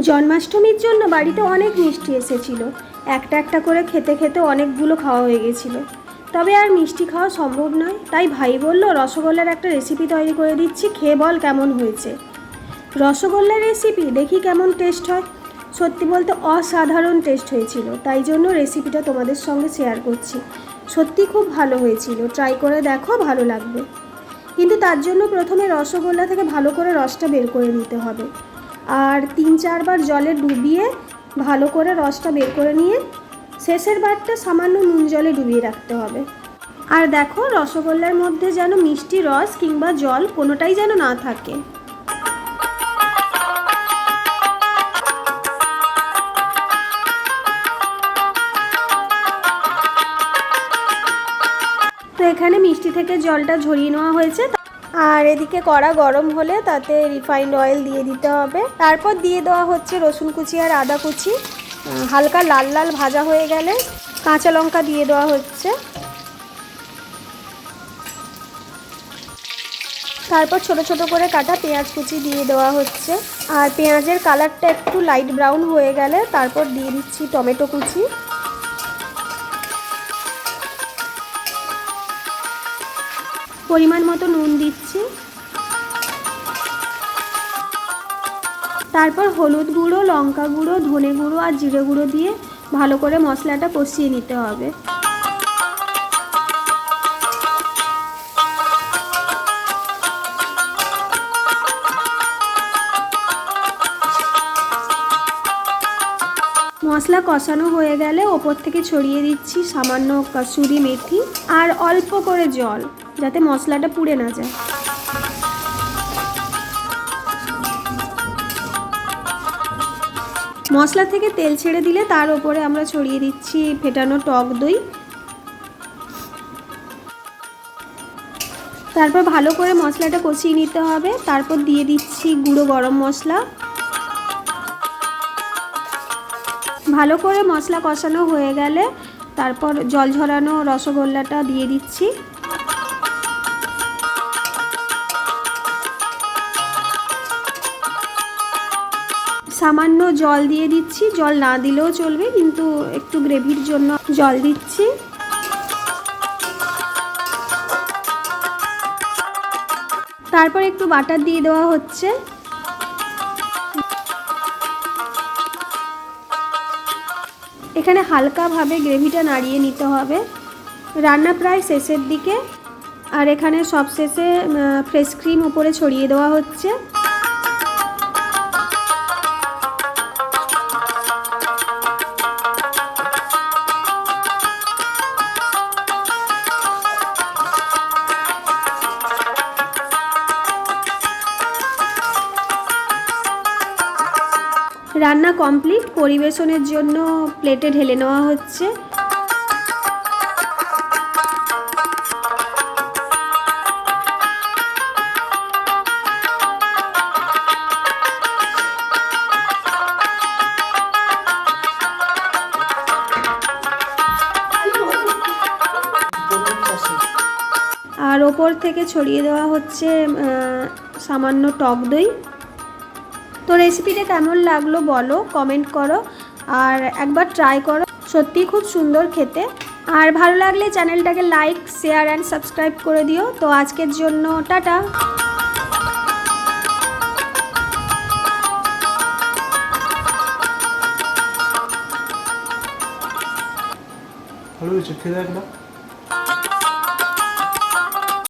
জন্মাষ্টমীর জন্য বাড়িতে অনেক মিষ্টি এসেছিল। একটা একটা করে খেতে খেতে অনেকগুলো খাওয়া হয়ে গেছিল। তবে আর মিষ্টি খাওয়া সম্ভব নয়, তাই ভাই বলল, রসগোল্লার একটা রেসিপি তৈরি করে দিচ্ছি, খেয়ে বল কেমন হয়েছে? রসগোল্লার রেসিপি দেখি কেমন টেস্ট হয়। সত্যি বলতে অসাধারণ টেস্ট হয়েছিল, তাই জন্য রেসিপিটা তোমাদের সঙ্গে শেয়ার করছি। সত্যি খুব ভালো হয়েছিল ট্রাই করে দেখো, ভালো লাগবে। কিন্তু তার জন্য প্রথমে রসগোল্লা থেকে ভালো করে রসটা বের করে নিতে হবে। আর তিন চারবার জলে ডুবিয়ে ভালো করে রসটা বের করে নিয়ে শেষের বারটা সামান্য নুন জলে ডুবিয়ে রাখতে হবে। আর দেখো রসগোল্লার মধ্যে যেন মিষ্টি রস কিংবা জল কোনোটাই যেন না থাকে। তো এখানে মিষ্টি থেকে জলটা ঝরিয়ে নেওয়া হয়েছে। আর এদিকে কড়া গরম হলে তাতে রিফাইন্ড অয়েল দিয়ে দিতে হবে। তারপর দিয়ে দেওয়া হচ্ছে রসুন কুচি আর আদা কুচি। হালকা লাল লাল ভাজা হয়ে গেলে কাঁচা লঙ্কা দিয়ে দেওয়া হচ্ছে। তারপর ছোট ছোট করে কাটা পেঁয়াজ কুচি দিয়ে দেওয়া হচ্ছে। আর পেঁয়াজের কালারটা একটু লাইট ব্রাউন হয়ে গেলে তারপর দিয়ে দিচ্ছি টমেটো কুচি। পরিমাণ মতো নুন দিচ্ছি। তারপর হলুদ গুঁড়ো, লঙ্কা গুঁড়ো, ধনে গুঁড়ো আর জিরে গুঁড়ো দিয়ে ভালো করে মশলাটা কষিয়ে নিতে হবে। মশলা কষানো হয়ে গেলে ওপর থেকে ছড়িয়ে দিচ্ছি সামান্য কসুরি মেথি আর অল্প করে জল, যাতে মশলাটা পুড়ে না যায়। মশলা থেকে তেল ছেড়ে দিলে তার ওপরে আমরা ছড়িয়ে দিচ্ছি ফেটানো টক দই। তারপর ভালো করে মশলাটা কষিয়ে নিতে হবে। তারপর দিয়ে দিচ্ছি গুঁড়ো গরম মশলা। ভালো করে মশলা কষানো হয়ে গেলে তারপর জল ঝরানো রসগোল্লাটা দিয়ে দিচ্ছি। সামান্য জল দিয়ে দিচ্ছি। জল না দিলেও চলবে, কিন্তু একটু গ্রেভির জন্য জল দিচ্ছি। তারপর একটু বাটার দিয়ে দেওয়া হচ্ছে। এখানে হালকাভাবে গ্রেভিটা নাড়িয়ে নিতে হবে। রান্না প্রায় শেষের দিকে। আর এখানে সব শেষে ফ্রেশ ক্রিম উপরে ছড়িয়ে দেওয়া হচ্ছে। রান্না কমপ্লিট, পরিবেশনের জন্য প্লেটে ঢেলে নেওয়া হচ্ছে। আর ওপর থেকে ছড়িয়ে দেওয়া হচ্ছে সামান্য টক দই। তো রেসিপিটা কেমন লাগল বলো কমেন্ট করো আর একবার ট্রাই করো। সত্যিই খুব সুন্দর খেতে। আর ভালো লাগলে চ্যানেলটাকে লাইক শেয়ার অ্যান্ড সাবস্ক্রাইব করে দিও। তো আজকের জন্য টাটা। হয়েছে, খেয়ে দেখ